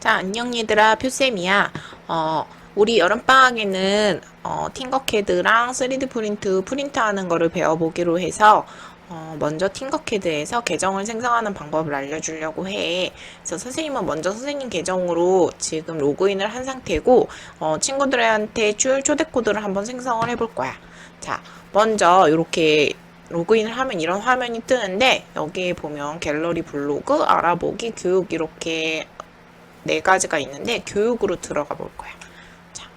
자, 안녕 얘들아, 표쌤이야. 어, 우리 여름방학에는 어, 팅거캐드랑 3D 프린트 프린트하는 거를 배워보기로 해서 어, 먼저 팅거캐드에서 계정을 생성하는 방법을 알려주려고 해. 그래서 선생님은 먼저 선생님 계정으로 지금 로그인을 한 상태고 어, 친구들한테 줄 초대 코드를 한번 생성을 해볼 거야. 자, 먼저 이렇게 로그인을 하면 이런 화면이 뜨는데 여기에 보면 갤러리 블로그, 알아보기, 교육 이렇게 네 가지가 있는데 교육으로 들어가 볼 거야. 자,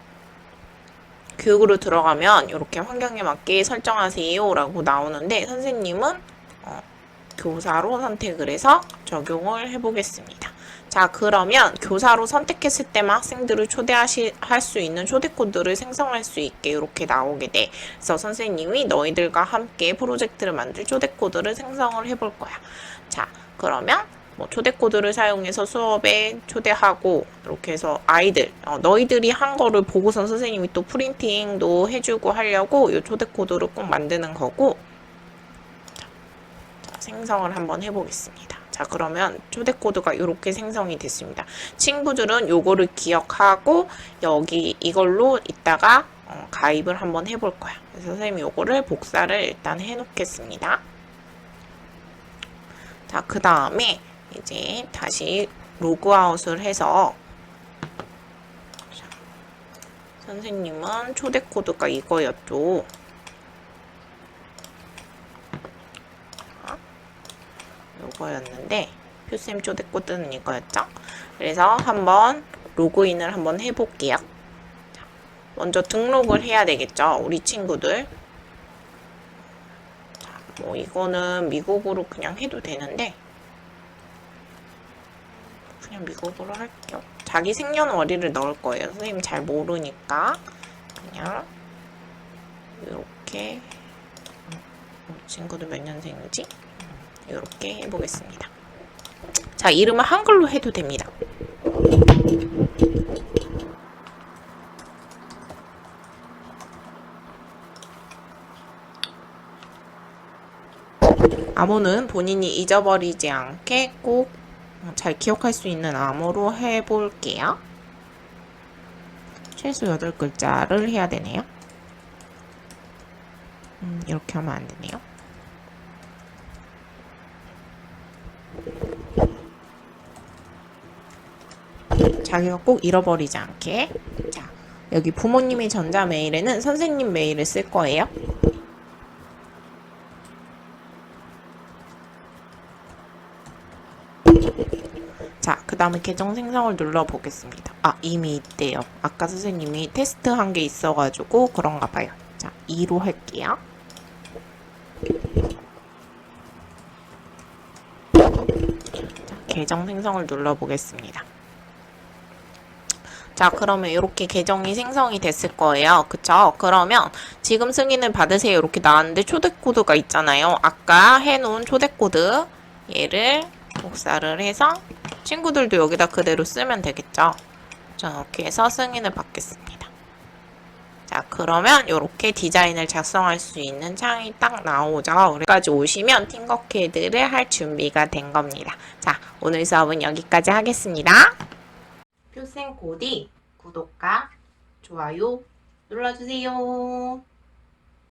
교육으로 들어가면 이렇게 환경에 맞게 설정하세요라고 나오는데 선생님은 어, 교사로 선택을 해서 적용을 해보겠습니다. 자, 그러면 교사로 선택했을 때만 학생들을 초대하실 수 있는 초대 코드를 생성할 수 있게 이렇게 나오게 돼. 그래서 선생님이 너희들과 함께 프로젝트를 만들 초대 코드를 생성을 해볼 거야. 자, 그러면 뭐 초대 코드를 사용해서 수업에 초대하고 이렇게 해서 아이들 어, 너희들이 한 거를 보고선 선생님이 또 프린팅도 해주고 하려고 이 초대 코드를 꼭 만드는 거고 자, 자, 생성을 한번 해보겠습니다. 자 그러면 초대 코드가 이렇게 생성이 됐습니다. 친구들은 요거를 기억하고 여기 이걸로 이따가 어, 가입을 한번 해볼 거야. 그래서 선생님이 요거를 복사를 일단 해놓겠습니다. 자, 그 다음에 이제 다시 로그아웃을 해서 자, 선생님은 초대 코드가 이거였죠. 자, 요 거였는데 표쌤 초대 코드는 이거였죠. 그래서 한번 로그인을 한번 해볼게요. 자, 먼저 등록을 해야 되겠죠. 우리 친구들. 자, 뭐 이거는 미국으로 그냥 해도 되는데 그냥 미국으로 할게요. 자기 생년월일을 넣을 거예요. 선생님 잘 모르니까 그냥 이렇게 어, 친구들 몇 년생이지? 이렇게 해보겠습니다. 자 이름을 한글로 해도 됩니다. 암호는 본인이 잊어버리지 않게 꼭 잘 기억할 수 있는 암호로 해볼게요. 최소 8글자를 해야 되네요. 음, 이렇게 하면 안 되네요. 자기가 꼭 잃어버리지 않게. 자, 여기 부모님의 전자 메일에는 선생님 메일을 쓸 거예요. 자, 그 다음에 계정 생성을 눌러 보겠습니다. 아, 이미 있대요. 아까 선생님이 테스트 한 게 있어가지고 그런가 봐요. 자, 2로 할게요. 자, 계정 생성을 눌러 보겠습니다. 자, 그러면 이렇게 계정이 생성이 됐을 거예요. 그쵸? 그러면 지금 승인을 받으세요. 이렇게 나왔는데 초대코드가 있잖아요. 아까 해놓은 초대코드 얘를 복사를 해서 친구들도 여기다 그대로 쓰면 되겠죠. 자, 이렇게 해서 승인을 받겠습니다. 자, 그러면 이렇게 디자인을 작성할 수 있는 창이 딱 나오죠. 여기까지 오시면 팅거캐드를 할 준비가 된 겁니다. 자, 오늘 수업은 여기까지 하겠습니다. 표생 고디 구독과 좋아요 눌러주세요.